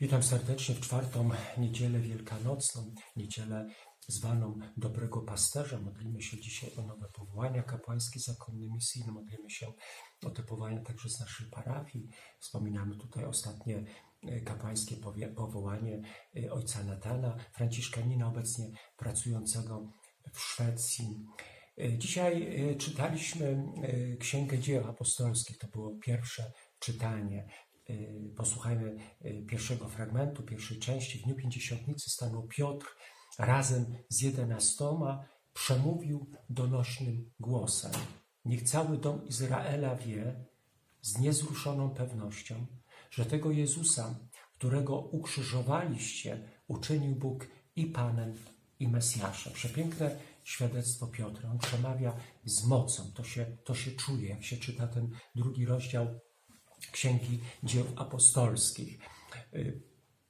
Witam serdecznie w czwartą niedzielę wielkanocną, niedzielę zwaną Dobrego Pasterza. Modlimy się dzisiaj o nowe powołania kapłańskie, zakonne, misyjne. Modlimy się o te powołania także z naszej parafii. Wspominamy tutaj ostatnie e, kapłańskie powołanie e, ojca Natana, Franciszkanina, obecnie pracującego w Szwecji. E, Dzisiaj czytaliśmy Księgę Dzieł Apostolskich. To było pierwsze czytanie. E, Posłuchajmy e, pierwszego fragmentu, pierwszej części. W dniu pięćdziesiątnicy stanął Piotr razem z jedenastoma, przemówił donośnym głosem. Niech cały dom Izraela wie z niezruszoną pewnością, że tego Jezusa, którego ukrzyżowaliście, uczynił Bóg i Panem, i Mesjaszem. Przepiękne świadectwo Piotra. On przemawia z mocą. To się, to się czuje, jak się czyta ten drugi rozdział Księgi Dzieł Apostolskich. Y,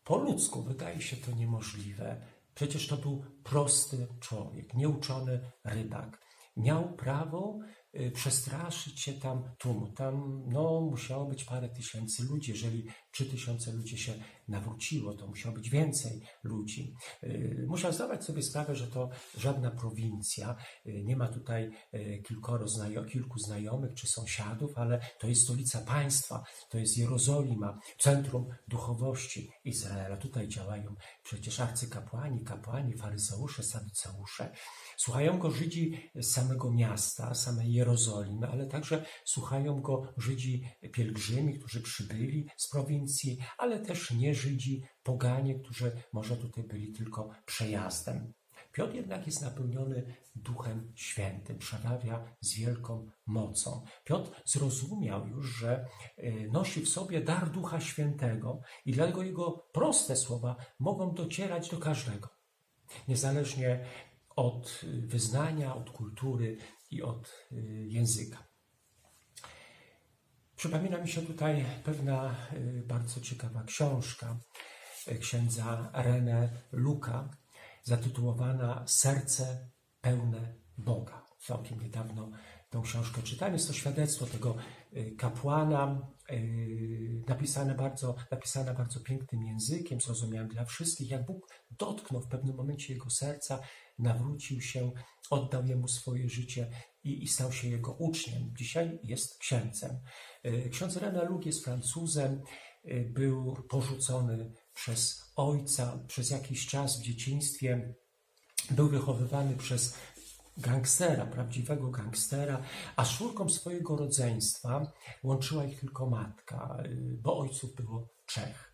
Po ludzku wydaje się to niemożliwe. Przecież to był prosty człowiek, nieuczony rybak. Miał prawo y, przestraszyć się tam tłumu. Tam no, musiało być parę tysięcy ludzi. Jeżeli trzy tysiące ludzi się nawróciło, to musiało być więcej ludzi. Y, Musiał zdawać sobie sprawę, że to żadna prowincja. Y, Nie ma tutaj y, kilkoro znajo- kilku znajomych czy sąsiadów, ale to jest stolica państwa, to jest Jerozolima, centrum duchowości Izraela. Tutaj działają przecież arcykapłani, kapłani, faryzeusze, saduceusze. Słuchają go Żydzi z samego miasta, samej Jerozolimy, ale także słuchają go Żydzi pielgrzymi, którzy przybyli z prowincji, ale też nie Żydzi, poganie, którzy może tutaj byli tylko przejazdem. Piotr jednak jest napełniony Duchem Świętym, przemawia z wielką mocą. Piotr zrozumiał już, że y, nosi w sobie dar Ducha Świętego i dlatego jego proste słowa mogą docierać do każdego, niezależnie od y, wyznania, od kultury i od y, języka. Przypomina mi się tutaj pewna y, bardzo ciekawa książka y, księdza René Luka, zatytułowana Serce pełne Boga. Całkiem niedawno tą książkę czytałem. Jest to świadectwo tego y, kapłana, napisane bardzo, napisane bardzo pięknym językiem, zrozumiałym dla wszystkich, jak Bóg dotknął w pewnym momencie jego serca, nawrócił się, oddał jemu swoje życie i, i stał się jego uczniem. Dzisiaj jest księdzem. Y, Ksiądz René Lug jest Francuzem, y, był porzucony przez ojca przez jakiś czas w dzieciństwie. Był wychowywany przez gangstera, prawdziwego gangstera, a szurką swojego rodzeństwa łączyła ich tylko matka, y, bo ojców było trzech.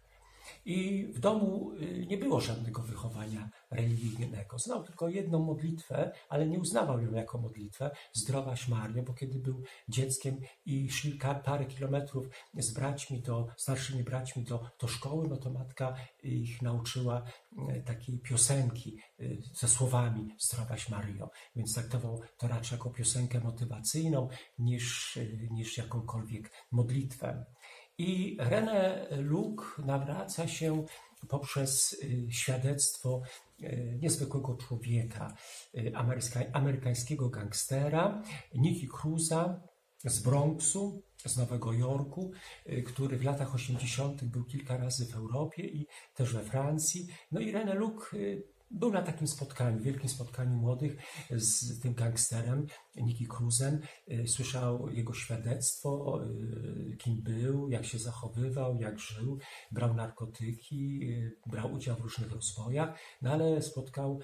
I w domu y, nie było żadnego wychowania religijnego. Znał tylko jedną modlitwę, ale nie uznawał ją jako modlitwę, Zdrowaś Mario, bo kiedy był dzieckiem i szli parę kilometrów z braćmi, do, starszymi braćmi do, do szkoły, no to matka ich nauczyła y, takiej piosenki y, ze słowami Zdrowaś Mario. Więc traktował to raczej jako piosenkę motywacyjną niż, niż jakąkolwiek modlitwę. I René Luc nawraca się poprzez y, świadectwo y, niezwykłego człowieka, y, ameryka- amerykańskiego gangstera, Nicky Cruza z Bronxu, z Nowego Jorku, który w latach 80. był kilka razy w Europie i też we Francji. No i René Luc był na takim spotkaniu, wielkim spotkaniu młodych z tym gangsterem, Nicky Cruzem. Y, Słyszał jego świadectwo, y, kim był, jak się zachowywał, jak żył, brał narkotyki, y, brał udział w różnych rozwojach, no ale spotkał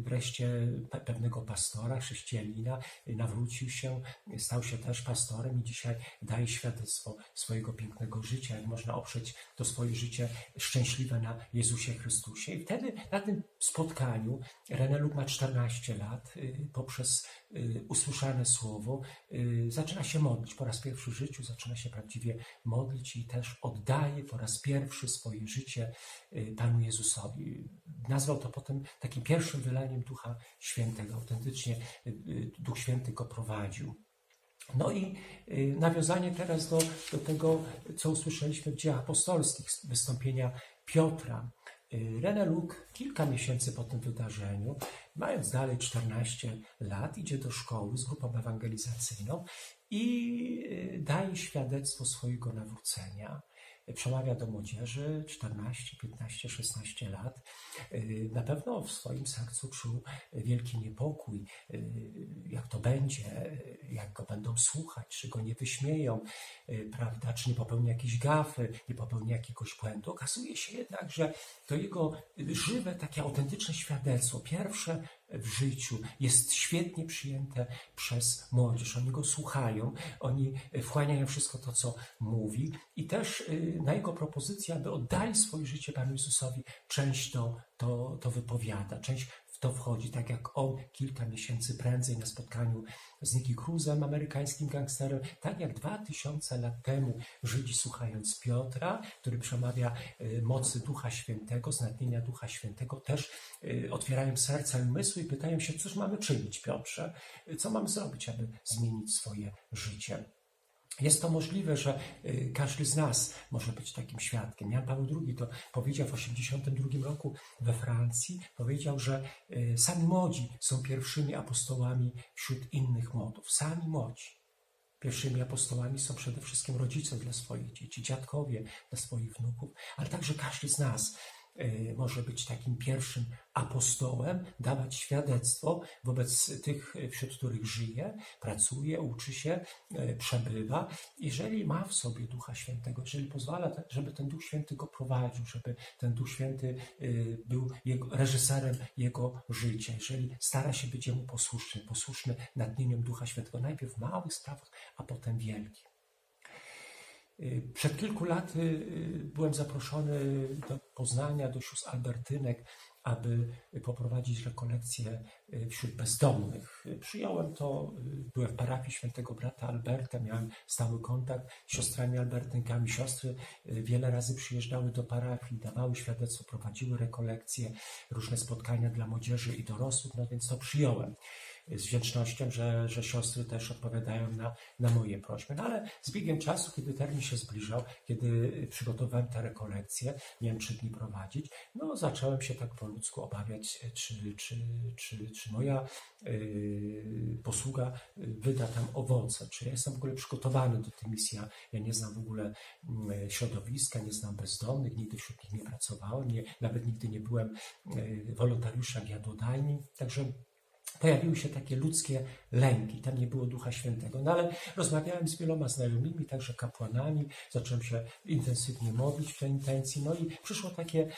wreszcie pe- pewnego pastora, chrześcijanina, nawrócił się, stał się też pastorem i dzisiaj daje świadectwo swojego pięknego życia i można oprzeć to swoje życie szczęśliwe na Jezusie Chrystusie. I wtedy na tym spotkaniu René Luc ma 14 lat, poprzez y, usłyszane słowo y, zaczyna się modlić. Po raz pierwszy w życiu zaczyna się prawdziwie modlić i też oddaje po raz pierwszy swoje życie y, Panu Jezusowi. Nazwał to potem takim pierwszym wylaniem Ducha Świętego. Autentycznie y, Duch Święty go prowadził. No i nawiązanie teraz do, do tego, co usłyszeliśmy w dziejach apostolskich, wystąpienia Piotra. Y, René Luc kilka miesięcy po tym wydarzeniu, mając dalej 14 lat, idzie do szkoły z grupą ewangelizacyjną i y, daje świadectwo swojego nawrócenia. Przemawia do młodzieży 14, 15, 16 lat. Y, Na pewno w swoim sercu czuł wielki niepokój, y, jak to będzie, jak go będą słuchać, czy go nie wyśmieją, y, prawda, czy nie popełni jakiejś gafy, nie popełni jakiegoś błędu. Okazuje się jednak, że to jego żywe, takie autentyczne świadectwo, pierwsze w życiu, jest świetnie przyjęte przez młodzież. Oni go słuchają, oni wchłaniają wszystko to, co mówi i też y, na jego propozycję, aby oddali swoje życie Panu Jezusowi, część to, to, to wypowiada, część to wchodzi, tak jak on kilka miesięcy prędzej na spotkaniu z Nicky Cruzem, amerykańskim gangsterem, tak jak dwa tysiące lat temu Żydzi słuchając Piotra, który przemawia y, mocy Ducha Świętego, znatnienia Ducha Świętego, też y, otwierają serca i umysły i pytają się, cóż mamy czynić, Piotrze? Y, Co mamy zrobić, aby zmienić swoje życie? Jest to możliwe, że y, każdy z nas może być takim świadkiem. Jan Paweł II to powiedział w 1982 roku we Francji, powiedział, że y, sami młodzi są pierwszymi apostołami wśród innych młodów. Sami młodzi. Pierwszymi apostołami są przede wszystkim rodzice dla swoich dzieci, dziadkowie dla swoich wnuków, ale także każdy z nas może być takim pierwszym apostołem, dawać świadectwo wobec tych, wśród których żyje, pracuje, uczy się, y, przebywa. Jeżeli ma w sobie Ducha Świętego, jeżeli pozwala, żeby ten Duch Święty go prowadził, żeby ten Duch Święty y, był jego, reżyserem jego życia, jeżeli stara się być jemu posłuszny, posłuszny natchnieniom Ducha Świętego, najpierw w małych sprawach, a potem wielkich. Y, Przed kilku laty y, byłem zaproszony do Poznania, do sióstr Albertynek, aby poprowadzić rekolekcję y, wśród bezdomnych. Przyjąłem to, byłem w parafii świętego brata Alberta, miałem stały kontakt z siostrami Albertynkami. Siostry wiele razy przyjeżdżały do parafii, dawały świadectwo, prowadziły rekolekcje, różne spotkania dla młodzieży i dorosłych, no więc to przyjąłem z wdzięcznością, że, że siostry też odpowiadają na, na moje prośby. No ale z biegiem czasu, kiedy termin się zbliżał, kiedy przygotowałem te rekolekcje, miałem trzy dni prowadzić, no zacząłem się tak po ludzku obawiać, czy, czy, czy, czy moja yy, posługa wyda tam owoce, czy ja jestem w ogóle przygotowany do tej misji. Ja, nie znam w ogóle mm, środowiska, nie znam bezdomnych, nigdy wśród nich nie pracowałem, nie, nawet nigdy nie byłem yy, wolontariuszem jadłodajni, także pojawiły się takie ludzkie lęki. Tam nie było Ducha Świętego. No ale rozmawiałem z wieloma znajomymi, także kapłanami. Zacząłem się intensywnie modlić w tej intencji. No i przyszło takie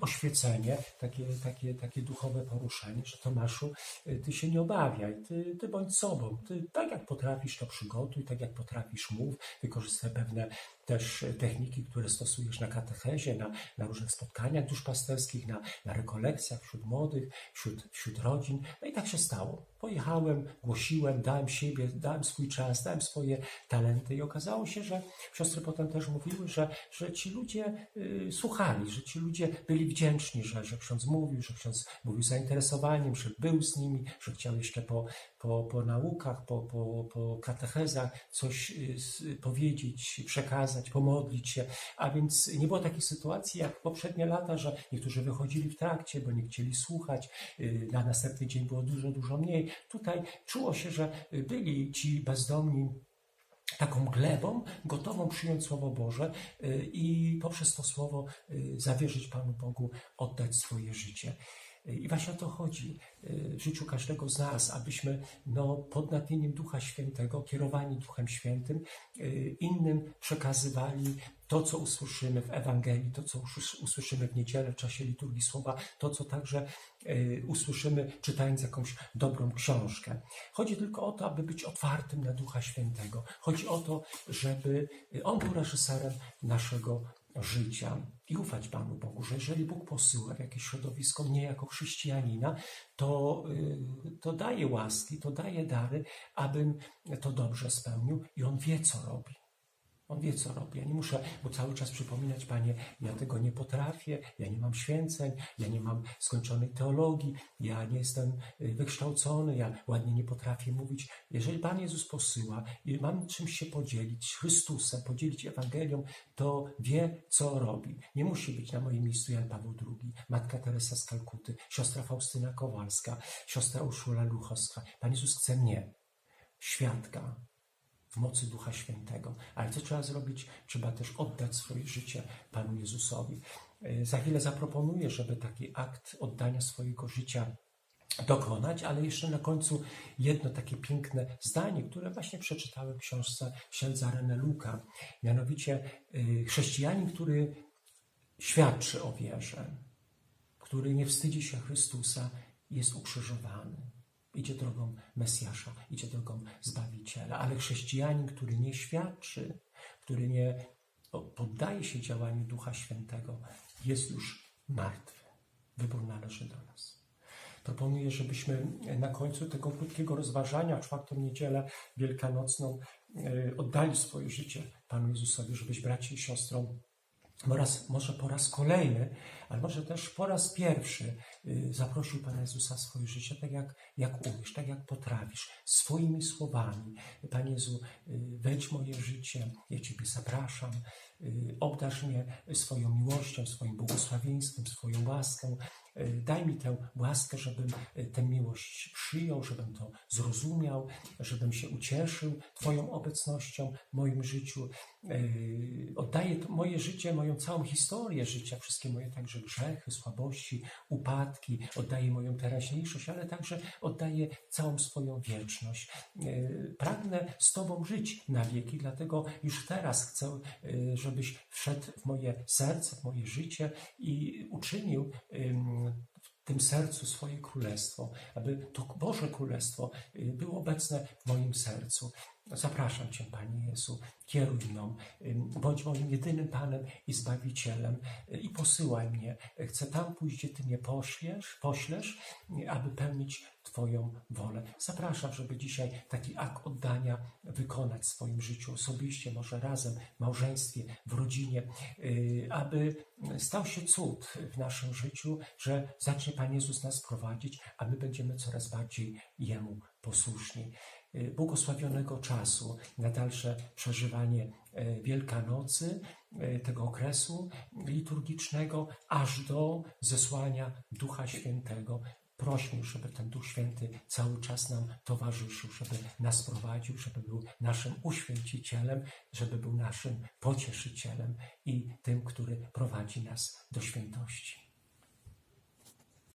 oświecenie, takie, takie, takie duchowe poruszenie, że Tomaszu, y, ty się nie obawiaj, ty, ty bądź sobą. Ty tak jak potrafisz to przygotuj, tak jak potrafisz mów, wykorzystaj pewne też techniki, które stosujesz na katechezie, na, na różnych spotkaniach duszpasterskich, na, na rekolekcjach wśród młodych, wśród, wśród rodzin. No i tak się stało. Pojechałem, głosiłem, dałem siebie, dałem swój czas, dałem swoje talenty i okazało się, że siostry potem też mówiły, że, że ci ludzie y, słuchali, że ci ludzie byli wdzięczni, że, że ksiądz mówił, że ksiądz mówił z zainteresowaniem, że był z nimi, że chciał jeszcze po, po, po naukach, po, po, po katechezach coś y, powiedzieć, przekazać, pomodlić się. A więc nie było takiej sytuacji jak poprzednie lata, że niektórzy wychodzili w trakcie, bo nie chcieli słuchać. y, Na następny dzień było dużo, dużo mniej. Tutaj czuło się, że byli ci bezdomni taką glebą, gotową przyjąć Słowo Boże y, i poprzez to Słowo y, zawierzyć Panu Bogu, oddać swoje życie. I właśnie o to chodzi y, w życiu każdego z nas, abyśmy no, pod natchnieniem Ducha Świętego, kierowani Duchem Świętym, innym przekazywali to, co usłyszymy w Ewangelii, to, co usłys- usłyszymy w niedzielę w czasie liturgii słowa, to, co także y, usłyszymy czytając jakąś dobrą książkę. Chodzi tylko o to, aby być otwartym na Ducha Świętego. Chodzi o to, żeby On był reżyserem naszego życia i ufać Panu Bogu, że jeżeli Bóg posyła w jakieś środowisko mnie jako chrześcijanina, to, y, to daje łaski, to daje dary, abym to dobrze spełnił i On wie, co robi. On wie, co robi. Ja nie muszę mu cały czas przypominać, Panie, ja tego nie potrafię, ja nie mam święceń, ja nie mam skończonej teologii, ja nie jestem y, wykształcony, ja ładnie nie potrafię mówić. Jeżeli Pan Jezus posyła i mam czymś się podzielić, Chrystusem, podzielić Ewangelią, to wie, co robi. Nie musi być na moim miejscu Jan Paweł II, Matka Teresa z Kalkuty, siostra Faustyna Kowalska, siostra Urszula Luchowska. Pan Jezus chce mnie, świadka, w mocy Ducha Świętego. Ale co trzeba zrobić? Trzeba też oddać swoje życie Panu Jezusowi. Y, Za chwilę zaproponuję, żeby taki akt oddania swojego życia dokonać, ale jeszcze na końcu jedno takie piękne zdanie, które właśnie przeczytałem w książce księdza René Luka. Mianowicie y, chrześcijanin, który świadczy o wierze, który nie wstydzi się Chrystusa, jest ukrzyżowany. Idzie drogą Mesjasza, idzie drogą Zbawiciela. Ale chrześcijanin, który nie świadczy, który nie poddaje się działaniu Ducha Świętego, jest już martwy. Wybór należy do nas. Proponuję, żebyśmy na końcu tego krótkiego rozważania, czwartą niedzielę wielkanocną, e, oddali swoje życie Panu Jezusowi, żebyś braci i siostrą po raz, może po raz kolejny, ale może też po raz pierwszy y, zaprosił Pana Jezusa w swoje życie, tak jak, jak umiesz, tak jak potrafisz, swoimi słowami. Panie Jezu, y, wejdź moje życie, ja Ciebie zapraszam, y, obdarz mnie swoją miłością, swoim błogosławieństwem, swoją łaską. Daj mi tę łaskę, żebym tę miłość przyjął, żebym to zrozumiał, żebym się ucieszył Twoją obecnością w moim życiu. Oddaję moje życie, moją całą historię życia, wszystkie moje także grzechy, słabości, upadki, oddaję moją teraźniejszość, ale także oddaję całą swoją wieczność. Y, Pragnę z Tobą żyć na wieki, dlatego już teraz chcę, y, żebyś wszedł w moje serce, w moje życie i uczynił w tym sercu swoje królestwo, aby to Boże Królestwo y, było obecne w moim sercu. Zapraszam Cię, Panie Jezu, kieruj mną, bądź moim jedynym Panem i Zbawicielem y, i posyłaj mnie. Chcę tam pójść, gdzie Ty mnie poślesz, poślesz, y, aby pełnić Twoją wolę. Zapraszam, żeby dzisiaj taki akt oddania wykonać w swoim życiu osobiście, może razem, w małżeństwie, w rodzinie, y, aby stał się cud w naszym życiu, że zacznie Pan Jezus nas prowadzić, a my będziemy coraz bardziej Jemu posłuszni. Y, Błogosławionego czasu na dalsze przeżywanie y, Wielkanocy, y, tego okresu liturgicznego, aż do zesłania Ducha Świętego. Prośmy, żeby ten Duch Święty cały czas nam towarzyszył, żeby nas prowadził, żeby był naszym uświęcicielem, żeby był naszym pocieszycielem i tym, który prowadzi nas do świętości.